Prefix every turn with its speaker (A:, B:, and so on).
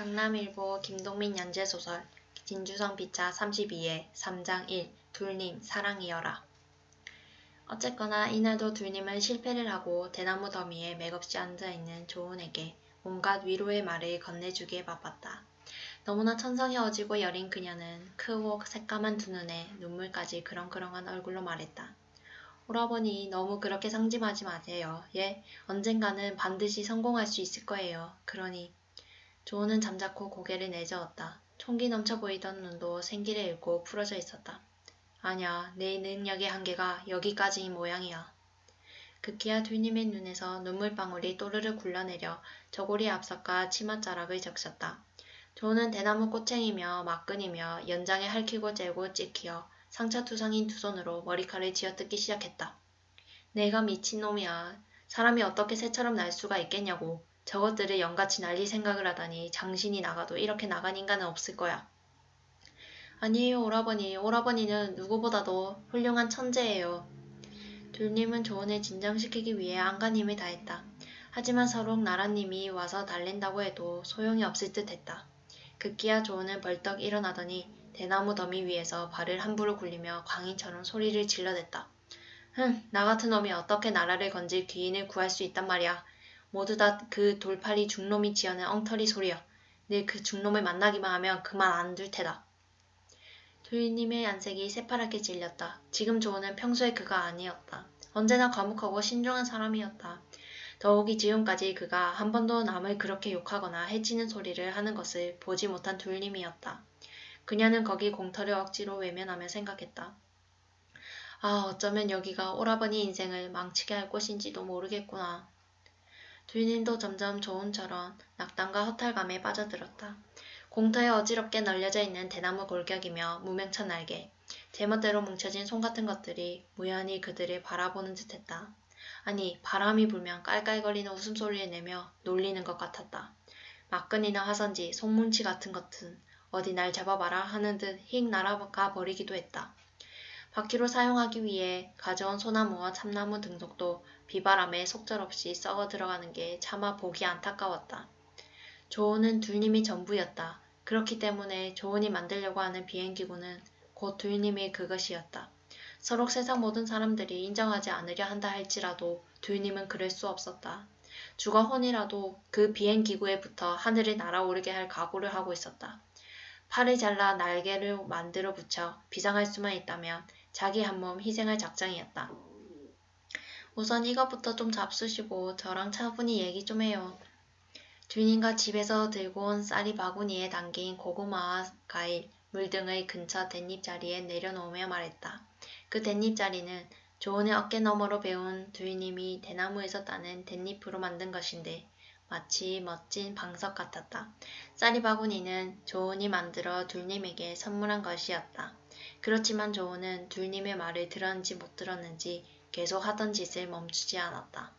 A: 경남일보 김동민 연재소설 진주성 피차 32회 3장 1 둘님 사랑이여라 어쨌거나 이날도 둘님은 실패를 하고 대나무 더미에 맥없이 앉아있는 조은에게 온갖 위로의 말을 건네주기에 바빴다. 너무나 천성이 어지고 여린 그녀는 크고 새까만 두 눈에 눈물까지 그렁그렁한 얼굴로 말했다. 오라버니 너무 그렇게 상심하지 마세요. 예, 언젠가는 반드시 성공할 수 있을 거예요. 그러니 조은은 잠자코 고개를 내저었다. 총기 넘쳐 보이던 눈도 생기를 잃고 풀어져 있었다. 아냐, 내 능력의 한계가 여기까지인 모양이야. 급기야 둘님의 눈에서 눈물방울이 또르르 굴러내려 저고리 앞석과 치맛자락을 적셨다. 조은은 대나무 꼬챙이며 막근이며 연장에 핥히고 째고 찍히어 상처투성인 두 손으로 머리칼을 쥐어뜯기 시작했다. 내가 미친놈이야. 사람이 어떻게 새처럼 날 수가 있겠냐고. 저것들을 영같이 날릴 생각을 하다니 장신이 나가도 이렇게 나간 인간은 없을 거야. 아니에요, 오라버니. 오라버니는 누구보다도 훌륭한 천재예요. 둘님은 조언을 진정시키기 위해 안간 힘을 다했다. 하지만 서록 나라님이 와서 달랜다고 해도 소용이 없을 듯 했다. 급기야 조언은 벌떡 일어나더니 대나무 더미 위에서 발을 함부로 굴리며 광인처럼 소리를 질러댔다. 흥, 나 같은 놈이 어떻게 나라를 건질 귀인을 구할 수 있단 말이야. 모두 다 그 돌팔이 중놈이 지어낸 엉터리 소리야. 늘그 중놈을 만나기만 하면 그만 안 둘 테다. 도희님의 안색이 새파랗게 질렸다. 지금 조은은 평소의 그가 아니었다. 언제나 과묵하고 신중한 사람이었다. 더욱이 지금까지 그가 한 번도 남을 그렇게 욕하거나 해치는 소리를 하는 것을 보지 못한 둘님이었다. 그녀는 거기 공터를 억지로 외면하며 생각했다. 아, 어쩌면 여기가 오라버니 인생을 망치게 할 곳인지도 모르겠구나. 둘님도 점점 조은처럼 낙담과 허탈감에 빠져들었다. 공터에 어지럽게 널려져 있는 대나무 골격이며 무명천 날개, 제멋대로 뭉쳐진 손 같은 것들이 무연히 그들을 바라보는 듯했다. 아니, 바람이 불면 깔깔거리는 웃음소리를 내며 놀리는 것 같았다. 막근이나 화선지, 송문치 같은 것은 어디 날 잡아봐라 하는 듯 휙 날아가 버리기도 했다. 바퀴로 사용하기 위해 가져온 소나무와 참나무 등록도 비바람에 속절없이 썩어 들어가는 게 차마 보기 안타까웠다. 조은은 둘님이 전부였다. 그렇기 때문에 조은이 만들려고 하는 비행기구는 곧 둘님이 그것이었다. 서로 세상 모든 사람들이 인정하지 않으려 한다 할지라도 둘님은 그럴 수 없었다. 주가 혼이라도 그 비행기구에 붙어 하늘을 날아오르게 할 각오를 하고 있었다. 팔을 잘라 날개를 만들어 붙여 비상할 수만 있다면 자기 한 몸 희생할 작정이었다. 우선 이것부터 좀 잡수시고 저랑 차분히 얘기 좀 해요. 주인과 집에서 들고 온 쌀이 바구니에 담긴 고구마와 과일, 물 등의 근처 댄잎 자리에 내려놓으며 말했다. 그 댄잎 자리는 조은의 어깨 너머로 배운 두이님이 대나무에서 따는 댄잎으로 만든 것인데 마치 멋진 방석 같았다. 쌀이 바구니는 조은이 만들어 둘님에게 선물한 것이었다. 그렇지만 조은은 둘님의 말을 들었는지 못 들었는지 계속 하던 짓을 멈추지 않았다.